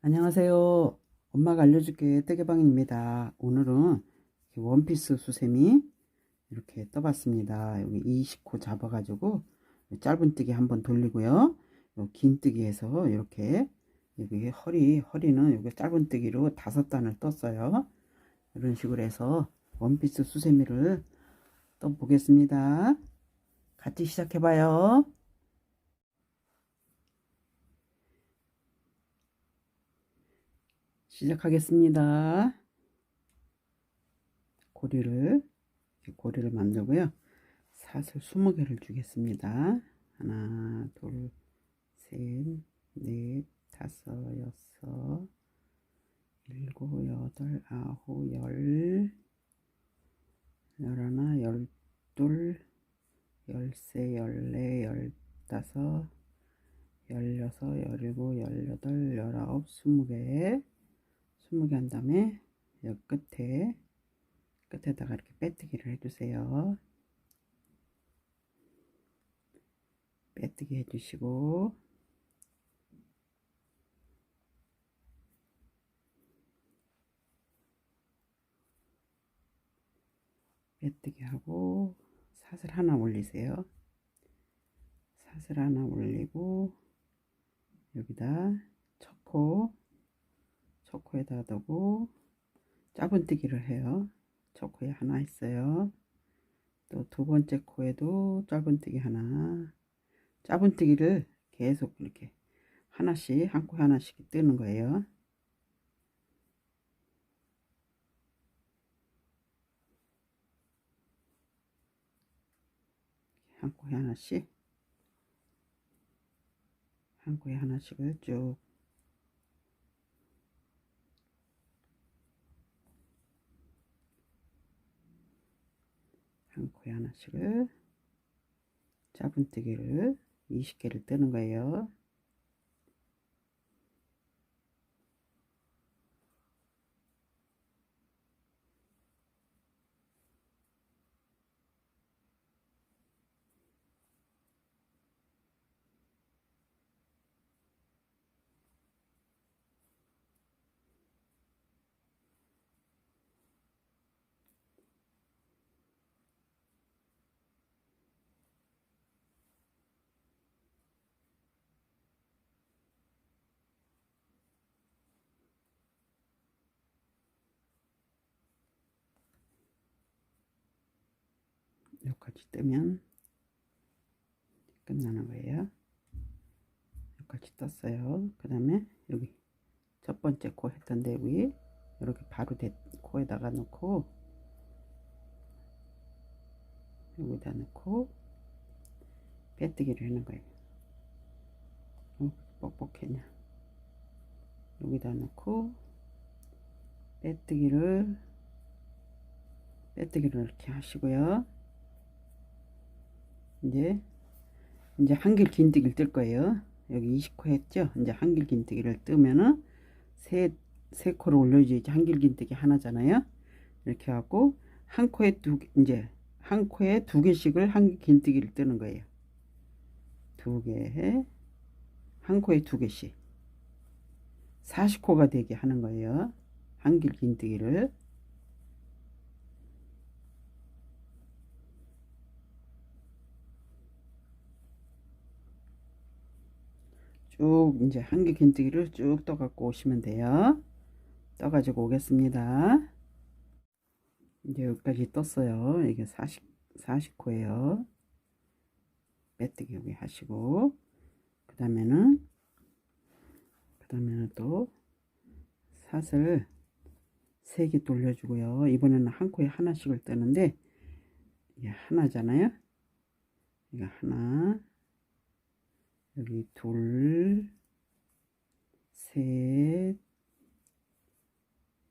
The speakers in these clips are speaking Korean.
안녕하세요. 엄마가 알려줄게 떼개방입니다. 오늘은 원피스 수세미 이렇게 떠봤습니다. 여기 20호 잡아가지고 짧은 뜨기 한번 돌리고요. 요 긴 뜨기에서 이렇게 여기 허리 허리는 여기 짧은 뜨기로 다섯 단을 떴어요. 이런 식으로 해서 원피스 수세미를 떠 보겠습니다. 같이 시작해봐요. 시작하겠습니다. 고리를 고리를 만들고요. 사슬 20개를 주겠습니다. 하나, 둘, 셋, 넷, 다섯, 여섯, 일곱, 여덟, 아홉, 열, 열하나, 열둘, 열세, 열네, 열다섯, 열여섯, 열일곱, 열여덟, 열아홉, 스무 개 20개 한 다음에 여기 끝에 끝에다가 이렇게 빼뜨기를 해주세요. 빼뜨기 해주시고 빼뜨기 하고 사슬 하나 올리세요. 사슬 하나 올리고 여기다 척코 초코에다 두고 짧은뜨기를 해요. 초코에 하나 있어요. 또 두 번째 코에도 짧은뜨기 하나. 짧은뜨기를 계속 이렇게 하나씩 한 코에 하나씩 뜨는 거예요. 한 코에 하나씩 한 코에 하나씩을 쭉 한 코에 하나씩을 짧은뜨기를 20개를 뜨는 거예요. 여기까지 뜨면 끝나는 거예요. 여기까지 떴어요. 그 다음에 여기 첫 번째 코 했던 데위 이렇게 바로 대, 코에다가 넣고 여기다 넣고 빼뜨기를 하는 거예요. 어, 뻑뻑했냐. 여기다 넣고 빼뜨기를 빼뜨기를 이렇게 하시고요. 이제 이제 한길 긴뜨기를 뜰 거예요. 여기 20코 했죠? 이제 한길 긴뜨기를 뜨면은 세, 세 코를 올려줘야지 한길 긴뜨기 하나잖아요. 이렇게 하고 한 코에 두 이제 한 코에 두 개씩을 한길 긴뜨기를 뜨는 거예요. 두 개, 한 코에 두 개씩 40코가 되게 하는 거예요. 한길 긴뜨기를 쭉 이제 한 개 긴뜨기를 쭉 떠 갖고 오시면 돼요. 떠 가지고 오겠습니다. 이제 여기까지 떴어요. 이게 40 40코예요. 빼뜨기 여기 하시고 그 다음에는 그 다음에는 또 사슬 3개 돌려주고요. 이번에는 한 코에 하나씩을 뜨는데 이게 하나잖아요. 이거 하나 여기 둘, 셋,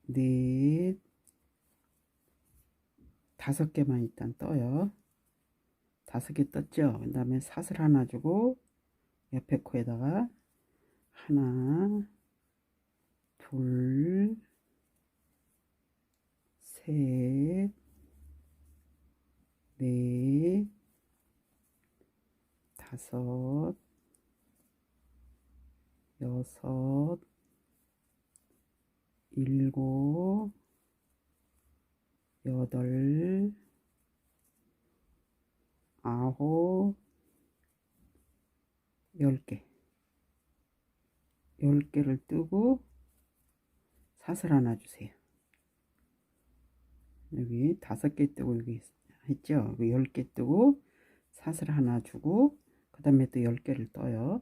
넷, 다섯 개만 일단 떠요. 다섯 개 떴죠. 그 다음에 사슬 하나 주고 옆에 코에다가 하나, 둘, 셋, 넷, 다섯, 여섯, 일곱, 여덟, 아홉, 열 개. 열 개를 뜨고 사슬 하나 주세요. 여기 다섯 개 뜨고 여기 했죠? 여기 열개 뜨고 사슬 하나 주고 그 다음에 또열 개를 떠요.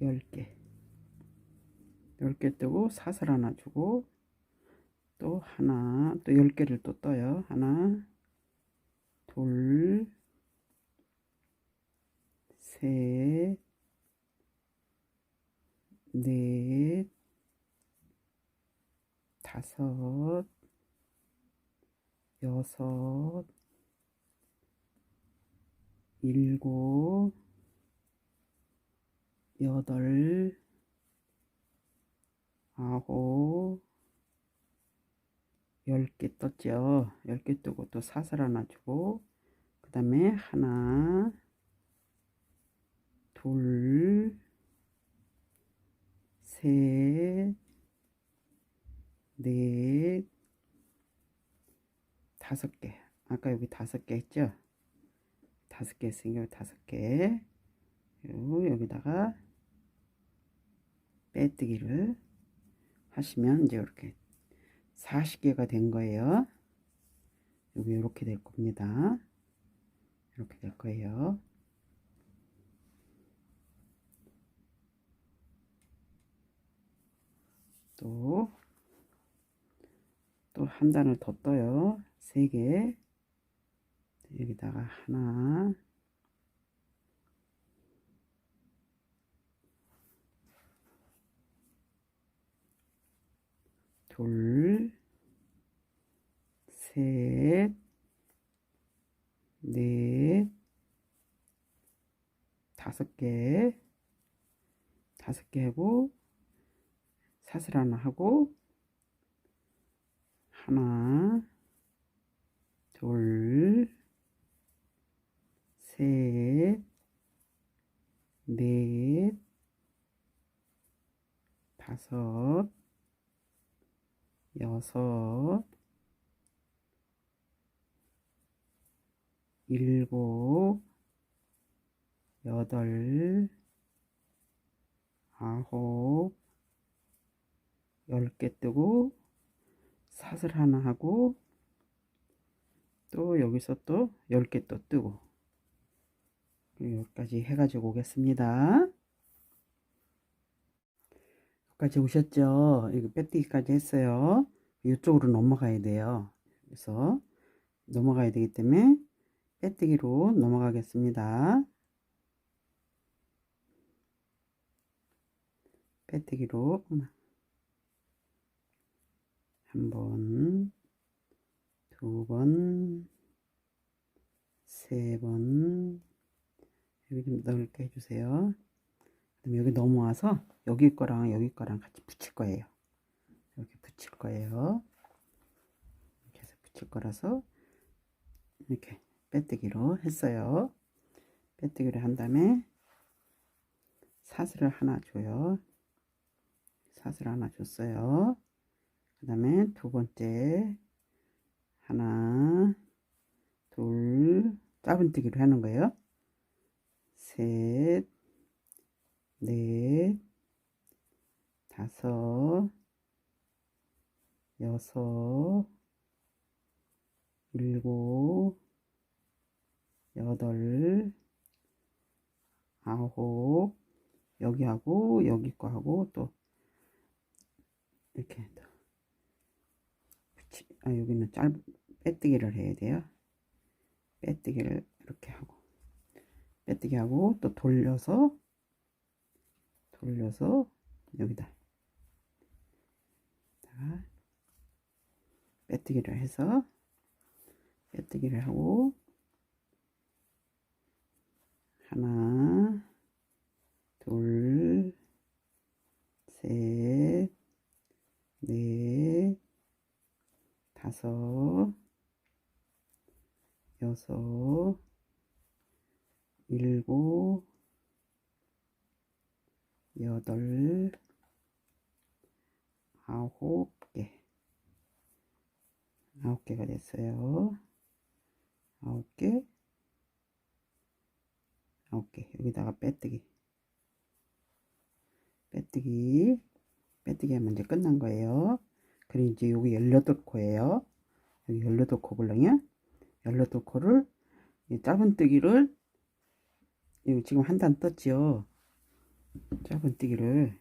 열 개. 열개 뜨고 사슬 하나 주고 또 하나 또열 개를 또 떠요. 하나, 둘, 셋, 넷, 다섯, 여섯, 일곱, 여덟, 아홉, 열 개 떴죠. 열 개 뜨고 또 사슬 하나 주고, 그 다음에 하나, 둘, 셋, 넷, 다섯 개. 아까 여기 다섯 개 했죠? 다섯 개 했으니까 다섯 개. 그리고 여기다가 빼뜨기를 하시면 이제 이렇게 40개가 된 거예요. 여기 이렇게 될 겁니다. 이렇게 될 거예요. 또, 또 한 단을 더 떠요. 세 개. 여기다가 하나, 둘, 셋, 넷, 다섯 개, 다섯 개 하고, 사슬 하나 하고, 하나, 둘, 셋, 넷, 다섯, 여섯, 일곱, 여덟, 아홉, 열 개 뜨고 사슬 하나 하고 또 여기서 또 열 개 또 뜨고 여기까지 해가지고 오겠습니다. 여기까지 오셨죠? 이거 빼뜨기까지 했어요. 이쪽으로 넘어가야 돼요. 그래서 넘어가야 되기 때문에 빼뜨기로 넘어가겠습니다. 빼뜨기로 한 번, 두 번, 세 번, 여기 좀 넓게 해주세요. 그다음에 여기 넘어와서 여기 거랑 여기 거랑 같이 붙일 거예요. 붙일 거예요. 이렇게 해서 붙일 거라서 이렇게 빼뜨기로 했어요. 빼뜨기를 한 다음에 사슬을 하나 줘요. 사슬 하나 줬어요. 그 다음에 두 번째 하나 둘 짧은뜨기로 하는 거예요. 셋, 넷, 다섯, 여섯, 일곱, 여덟, 아홉, 여기 하고 여기 거 하고 또 이렇게 붙이, 아 여기는 짧 빼뜨기를 해야 돼요. 빼뜨기를 이렇게 하고. 빼뜨기 하고 또 돌려서 돌려서 여기다. 여기다가 빼뜨기를 해서 빼뜨기를 하고 하나 둘 셋, 넷, 다섯, 여섯, 일곱, 여덟, 아홉 개. 아홉 개가 됐어요. 아홉 개, 아홉 개. 여기다가 빼뜨기. 빼뜨기. 빼뜨기 하면 이제 끝난 거예요. 그리고 이제 여기 18코예요. 여기 18코 볼랑이야. 18코를 이 짧은 뜨기를 여기 지금 한 단 떴죠. 짧은 뜨기를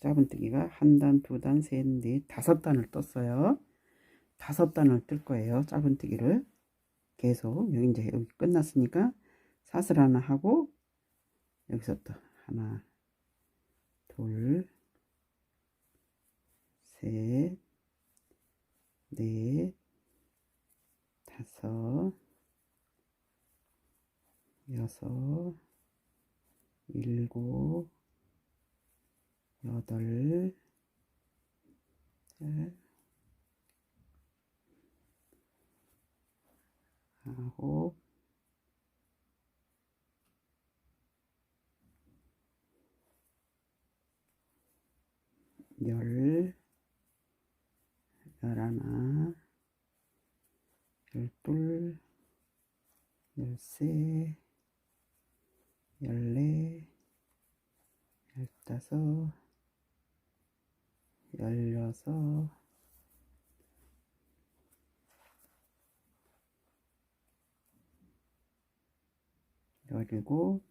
짧은 뜨기가 한 단, 두 단, 셋, 넷, 다섯 단을 떴어요. 다섯 단을 뜰 거예요. 짧은 뜨기를 계속 여기 이제 여기 끝났으니까 사슬 하나 하고 여기서 또 하나, 둘, 셋, 넷, 다섯, 여섯, 일곱, 여덟, 열, 아홉, 열, 열하나, 열둘, 열세, 열네, 열다섯, 열여섯, 열일곱,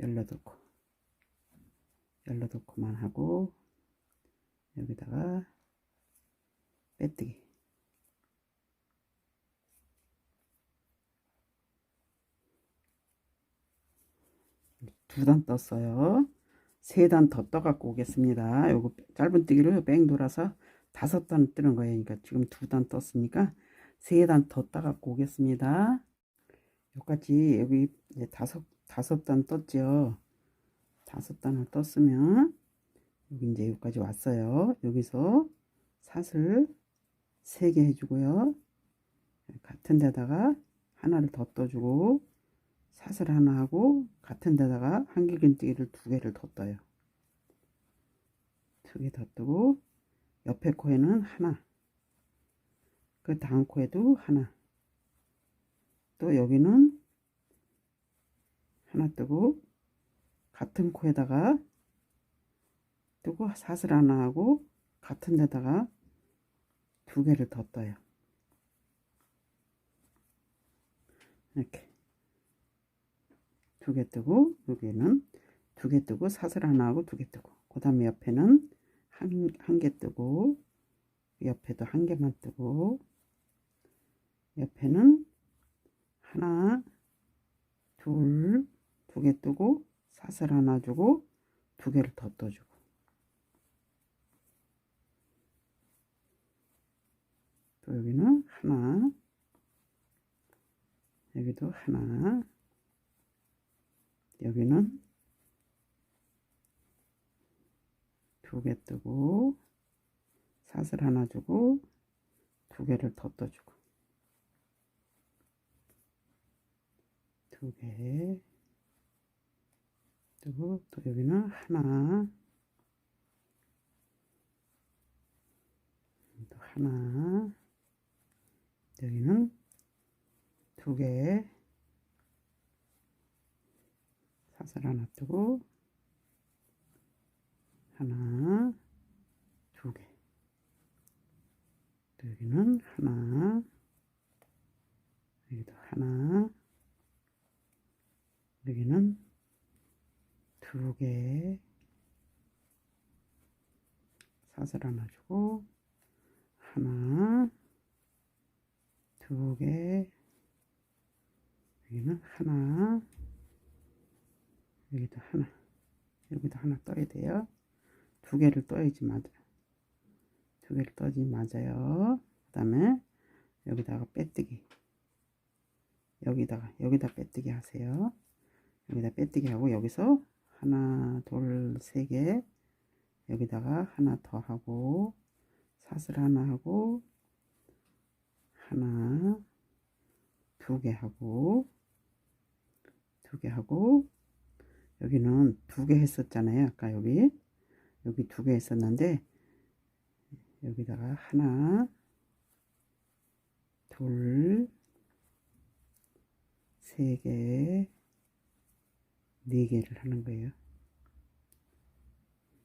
열여덟 코. 열여덟 코만 하고 여기다가 빼뜨기. 두 단 떴어요. 세 단 더 떠갖고 오겠습니다. 요거 짧은 뜨기를 뺑 돌아서 다섯 단 뜨는 거예요. 그러니까 지금 두 단 떴으니까 세 단더 떠갖고 오겠습니다 여기까지 여기 이제 다섯 다섯 단 떴죠 다섯 단을 떴으면 여기 이제 여기까지 왔어요. 여기서 사슬 3개 해주고요. 같은 데다가 하나를 더 떠주고 사슬 하나 하고 같은 데다가 한길긴뜨기를 두 개를 더 떠요. 두 개 더 뜨고 옆에 코에는 하나 그 다음 코에도 하나 또 여기는 하나 뜨고 같은 코에다가 뜨고 사슬 하나 하고 같은 데다가 두 개를 더 떠요. 이렇게. 두 개 뜨고 여기는 두 개 뜨고 사슬 하나 하고 두 개 뜨고. 그 다음에 옆에는 한 한 개 뜨고 옆에도 한 개만 뜨고. 옆에는 하나 둘 두 개 뜨고 사슬 하나 주고 두 개를 더 떠주고. 또 여기는 하나 여기도 하나 여기는 두 개 뜨고 사슬 하나 주고 두 개를 더 떠주고 두개. 뜨고 또 여기는 하나. 또 하나. 여기는 두 개. 사슬 하나 뜨고 하나 두개. 여기는 하나. 여기도 하나 여기는 두 개 사슬 하나 주고 하나 두 개 여기는 하나 여기도 하나 여기도 하나 떠야 돼요 두 개를 떠야지 맞아 두 개를 떠지 맞아요. 그 다음에 여기다가 빼뜨기. 여기다가, 여기다 빼뜨기 하세요. 여기다 빼뜨기 하고, 여기서 하나, 둘, 세 개. 여기다가 하나 더 하고, 사슬 하나 하고, 하나, 두 개 하고, 두 개 하고, 여기는 두 개 했었잖아요. 아까 여기. 여기 두 개 했었는데, 여기다가 하나, 둘, 세 개, 네 개를 하는 거예요.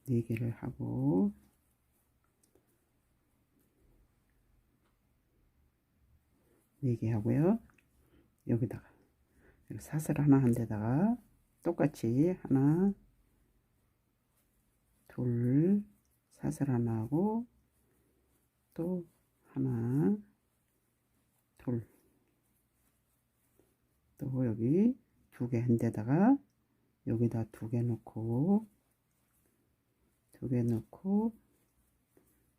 네 개를 하고, 네개 하고요. 여기다가 여기 사슬 하나 한 데다가 똑같이 하나, 둘, 사슬 하나 하고 또 하나, 둘, 또 여기 두 개 한 데다가 여기다 두 개 넣고 두 개 넣고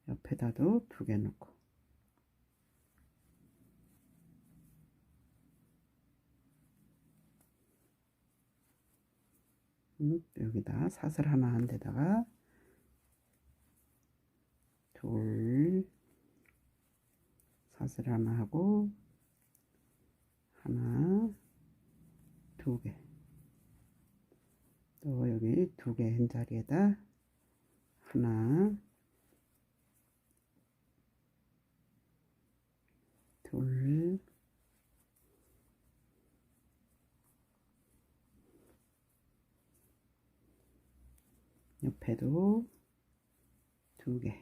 옆에다도 두 개 넣고. 음, 여기다 사슬 하나 한 데다가 둘 사슬 하나 하고 하나 두 개 또 여기 두 개 한 자리에다 하나. 둘. 옆에도 두 개.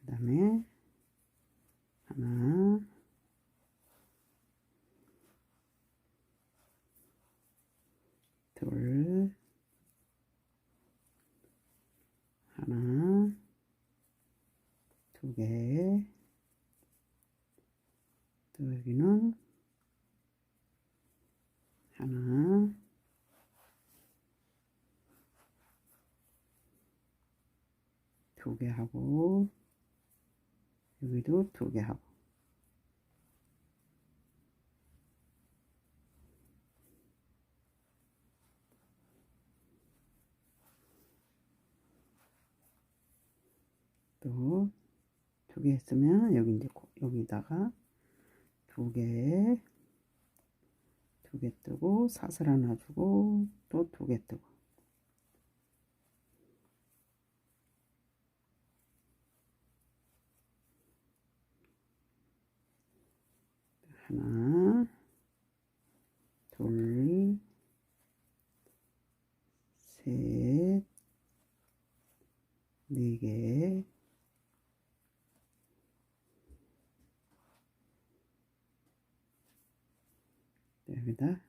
그 다음에 하나, 둘, 하나, 두 개, 또 여기는 하나, 두 개 하고 여기도 두 개 하고 또 두 개 했으면 여기 이제 여기다가 두 개, 두 개 뜨고 사슬 하나 주고 또 두 개 뜨고. 하나, 둘, 셋, 네 개, 여기다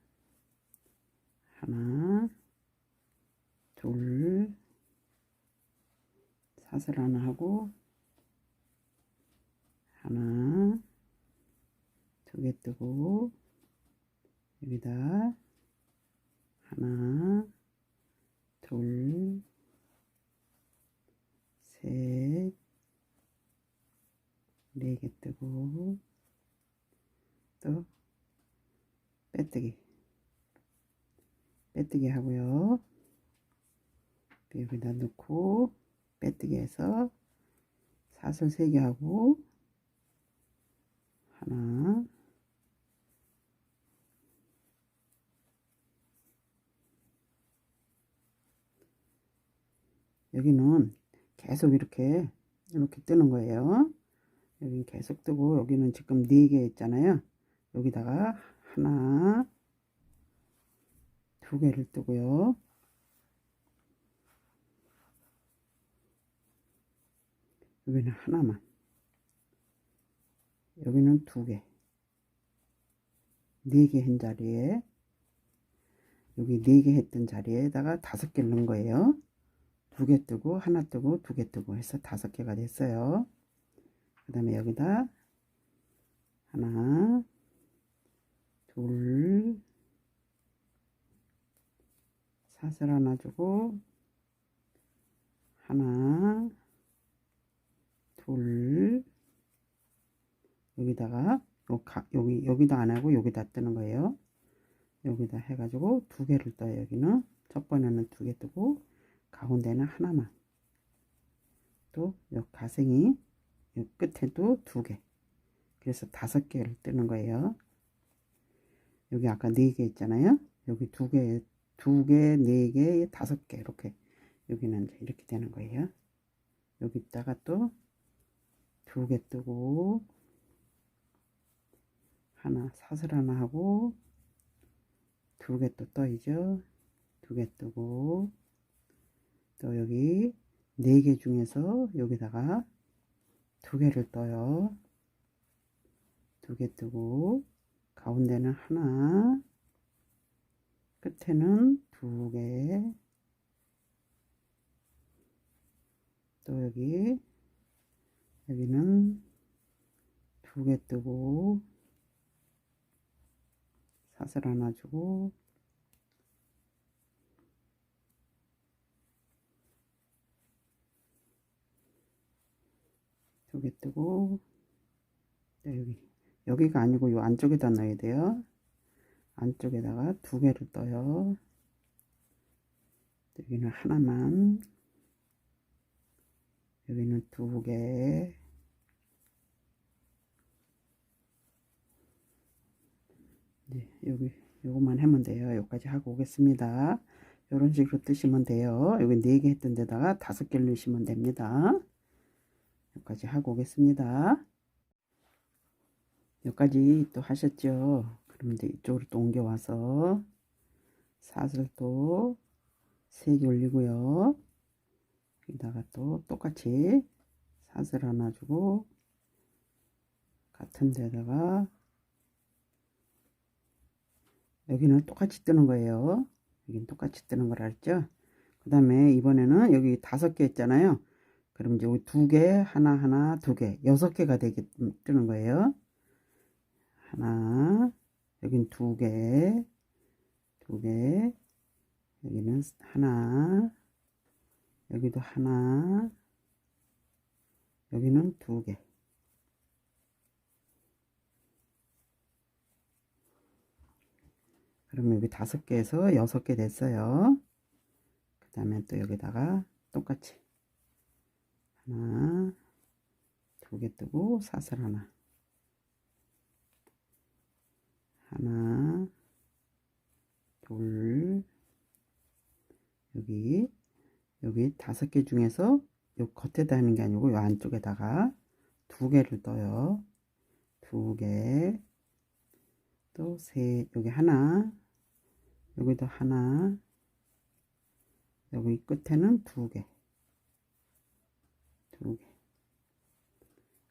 하나, 둘, 사슬 하나 하고 하나, 두 개 뜨고 여기다 하나, 둘, 셋, 네 개 뜨고 또 빼뜨기. 빼뜨기 하고요. 여기다 넣고 빼뜨기 해서 사슬 세개 하고 하나 여기는 계속 이렇게 이렇게 뜨는 거예요. 여기 계속 뜨고 여기는 지금 네개 있잖아요. 여기다가 하나 두 개를 뜨고요 여기는 하나만 여기는 두 개, 네 개 한 자리에 여기 네 개 했던 자리에다가 다섯 개를 넣은 거예요. 두 개 뜨고 하나 뜨고 두 개 뜨고 해서 다섯 개가 됐어요. 그 다음에 여기다 하나, 둘, 사슬 하나 주고 하나, 둘 여기다가 여기 여기다 안 하고 여기다 뜨는 거예요. 여기다 해가지고 두 개를 떠요. 여기는 첫 번에는 두 개 뜨고 가운데는 하나만. 또 요 가생이 요 끝에도 두 개. 그래서 다섯 개를 뜨는 거예요. 여기 아까 네 개 있잖아요. 여기 두 개, 두 개, 네 개, 다섯 개 이렇게 여기는 이렇게 되는 거예요. 여기다가 또 두 개 뜨고 하나 사슬 하나 하고 두 개 또 떠이죠. 두 개 뜨고 또 여기 네 개 중에서 여기다가 두 개를 떠요. 두 개 뜨고 가운데는 하나 끝에는 두 개 또 여기 여기는 두 개 뜨고 사슬 하나 주고 두 개 뜨고 또 여기 여기가 아니고 요 안쪽에다 넣어야 돼요. 안쪽에다가 두 개를 떠요. 여기는 하나만 여기는 두 개, 네, 여기 요것만 하면 돼요. 여기까지 하고 오겠습니다. 이런 식으로 뜨시면 돼요. 여기 네개 했던 데다가 다섯 개를 넣으시면 됩니다. 여기까지 하고 오겠습니다. 여기까지 또 하셨죠? 그럼 이제 이쪽으로 또 옮겨와서 사슬 또세개 올리고요. 여기다가 또 똑같이 사슬 하나 주고 같은 데다가 여기는 똑같이 뜨는 거예요. 여기는 똑같이 뜨는 걸 알죠? 그 다음에 이번에는 여기 다섯 개 있잖아요. 그럼 이제 두 개, 하나, 하나, 두 개, 여섯 개가 되게 뜨는 거예요. 하나, 여긴 두 개, 두 개, 여기는 하나, 여기도 하나, 여기는 두 개. 그러면 여기 다섯 개에서 여섯 개 됐어요. 그 다음에 또 여기다가 똑같이 하나, 두 개 뜨고 사슬 하나, 하나, 둘, 여기 여기 다섯 개 중에서 요 겉에다 하는 게 아니고 요 안쪽에다가 두 개를 떠요. 두 개, 또 세, 여기 하나, 여기도 하나, 여기 끝에는 두 개, 두 개.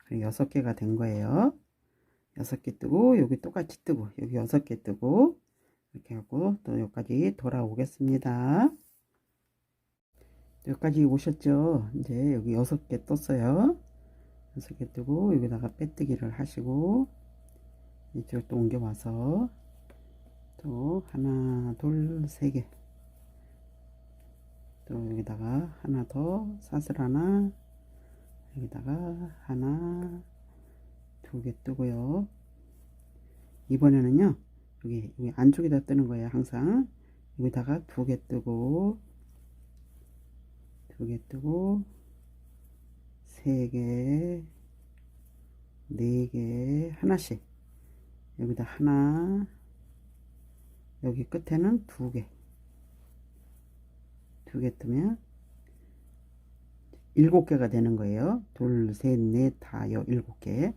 그리고 여섯 개가 된 거예요. 여섯 개 뜨고, 여기 똑같이 뜨고, 여기 여섯 개 뜨고, 이렇게 하고 또 여기까지 돌아오겠습니다. 여기까지 오셨죠? 이제 여기 여섯 개 떴어요. 여섯 개 뜨고 여기다가 빼뜨기를 하시고 이쪽 또 옮겨와서 또 하나 둘 세 개. 또 여기다가 하나 더 사슬 하나 여기다가 하나 두 개 뜨고요. 이번에는요 여기, 여기 안쪽에다 뜨는 거예요 항상 여기다가 두 개 뜨고 두 개 뜨고 세 개, 네 개, 하나씩 여기다 하나 여기 끝에는 두 개, 두 개 뜨면 일곱 개가 되는 거예요. 둘, 셋, 넷, 다, 여, 일곱 개,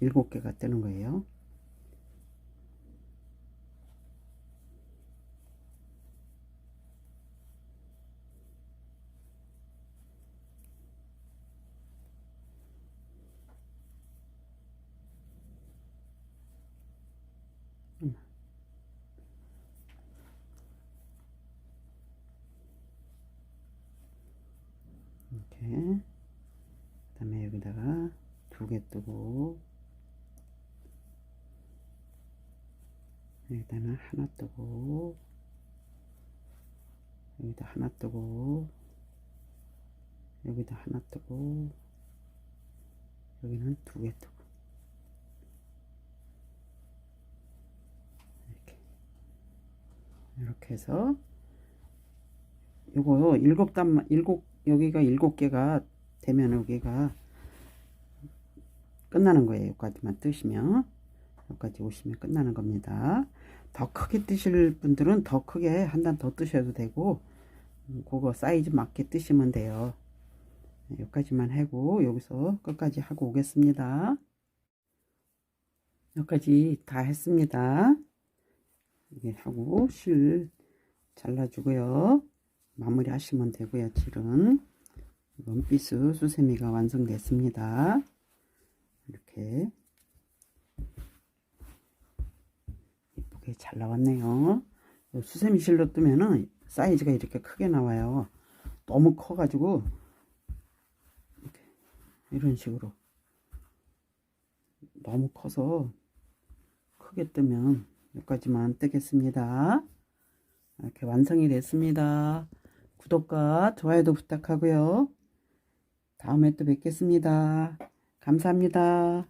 일곱 개가 뜨는 거예요. 이렇게 그 다음에 여기다가 두 개 뜨고. 여기다는 하나 뜨고. 여기다 하나 뜨고. 여기다 하나 뜨고. 여기는 두 개 뜨고. 이렇게. 이렇게 해서 요거 일곱 단만 일곱 여기가 일곱 개가 되면 여기가 끝나는 거예요. 여기까지만 뜨시면 여기까지 오시면 끝나는 겁니다. 더 크게 뜨실 분들은 더 크게 한 단 더 뜨셔도 되고 음, 그거 사이즈 맞게 뜨시면 돼요. 네, 여기까지만 하고 여기서 끝까지 하고 오겠습니다. 여기까지 다 했습니다. 이게 하고 실 잘라주고요. 마무리 하시면 되고요. 실은 원피스 수세미가 완성됐습니다. 이렇게 이쁘게 잘 나왔네요. 수세미 실로 뜨면은 사이즈가 이렇게 크게 나와요. 너무 커 가지고 이렇게 이런 식으로 너무 커서 크게 뜨면 여기까지만 뜨겠습니다. 이렇게 완성이 됐습니다. 구독과 좋아요도 부탁하고요. 다음에 또 뵙겠습니다. 감사합니다.